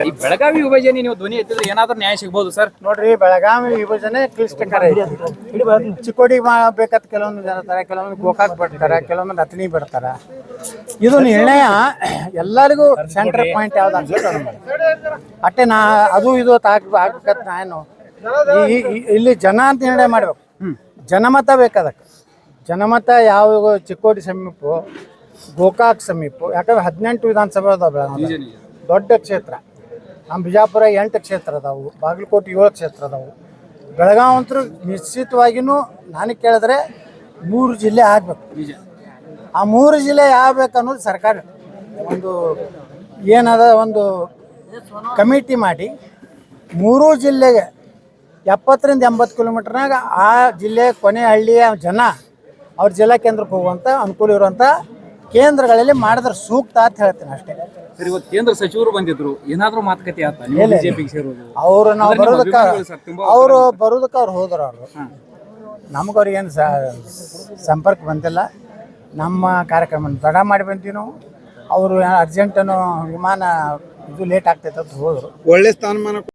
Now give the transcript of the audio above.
ಈ ಬೆಳಗಾವಿ ವಿಭಜನೆ ನೀವು ಧ್ವನಿ ಎತ್ತಿದ್ರೆ ಏನಾದ್ರೂ ನ್ಯಾಯ ಸಿಗ್ಬೋದು ಸರ್? ನೋಡ್ರಿ ಬೆಳಗಾವಿ ವಿಭಜನೆ ಕ್ಲಿಷ್ಟಕರ ಚಿಕ್ಕೋಡಿ ಬೇಕಾದ ಕೆಲವೊಂದು ಜನ ತರ ಕೆಲವೊಂದು ಗೋಕಾಕ್ ಬಿಡ್ತಾರೆ ಕೆಲವೊಂದು ಅತನಿ ಬಿಡ್ತಾರೆ ಇದು ನಿರ್ಣಯ ಎಲ್ಲರಿಗೂ ಸೆಂಟರ್ ಪಾಯಿಂಟ್ ಯಾವ್ದು ಅನ್ಸುತ್ತೆ. ಅಟ್ಟೆ ನಾ ಅದು ಇದು ತಾಕ್ ಆಗ್ಬೇಕಂತ ನಾನು ಇಲ್ಲಿ ಜನ ಅಂತ ನಿರ್ಣಯ ಮಾಡ್ಬೇಕು. ಜನಮತ ಬೇಕದಕ್ಕೆ. ಜನಮತ ಯಾವ ಚಿಕ್ಕೋಡಿ ಸಮೀಪ ಗೋಕಾಕ್ ಸಮೀಪ ಯಾಕಂದ್ರೆ ಹದಿನೆಂಟು ವಿಧಾನಸಭೆ ಅದಾವ ದೊಡ್ಡ ಕ್ಷೇತ್ರ. ನಮ್ಮ ಬಿಜಾಪುರ ಎಂಟು ಕ್ಷೇತ್ರ ಅದಾವು, ಬಾಗಲಕೋಟೆ ಏಳು ಕ್ಷೇತ್ರ ಅದಾವು. ಬೆಳಗಾವ್ ಅಂತೂ ನಿಶ್ಚಿತವಾಗಿಯೂ ನಾನು ಕೇಳಿದ್ರೆ ಮೂರು ಜಿಲ್ಲೆ ಆಗ್ಬೇಕು. ಆ ಮೂರು ಜಿಲ್ಲೆ ಆಗಬೇಕು ಅನ್ನೋದು ಸರ್ಕಾರ ಒಂದು ಏನದ ಒಂದು ಕಮಿಟಿ ಮಾಡಿ ಮೂರೂ ಜಿಲ್ಲೆಗೆ ಎಪ್ಪತ್ತರಿಂದ ಎಂಬತ್ತು ಕಿಲೋಮೀಟ್ರ್ನಾಗ ಆ ಜಿಲ್ಲೆ ಕೊನೆ ಹಳ್ಳಿಯ ಜನ ಅವ್ರ ಜಿಲ್ಲಾ ಕೇಂದ್ರಕ್ಕೆ ಹೋಗುವಂಥ ಅನುಕೂಲ ಇರುವಂಥ ಕೇಂದ್ರಗಳಲ್ಲಿ ಮಾಡಿದ್ರೆ ಸೂಕ್ತ ಅಂತ ಹೇಳ್ತೀನಿ ಅಷ್ಟೇ. ಸರ್ ಇವತ್ತು ಕೇಂದ್ರ ಸಚಿವರು ಬಂದಿದ್ರು. ಏನಾದ್ರೂ ಮಾತುಕತೆ ಆತ ನೀವು ಬಿಜೆಪಿಗೆ ಸೇರೋದು ಅವರು ನಾವು ಅಂದ್ರೆ ನಿಮ್ಮ ಬರೋದಕ್ಕೆ ಅಭಿಮಾನಿಗಳು ಸರ್ ತುಂಬಾ ಅವರು ಬರೋದಕ್ಕೆ ಅವ್ರು ಹೋದ್ರು ಅವರು. ನಮಗವ್ರಿಗೇನು ಸಂಪರ್ಕ ಬಂದಿಲ್ಲ. ನಮ್ಮ ಕಾರ್ಯಕ್ರಮ ತಡ ಮಾಡಿ ಬಂತೀವಿ ನಾವು. ಅವರು ಅರ್ಜೆಂಟನು ವಿಮಾನ ಇದು ಲೇಟ್ ಆಗ್ತೈತೆ ಅಂತ ಹೋದರು. ಒಳ್ಳೆ ಸ್ಥಾನಮಾನ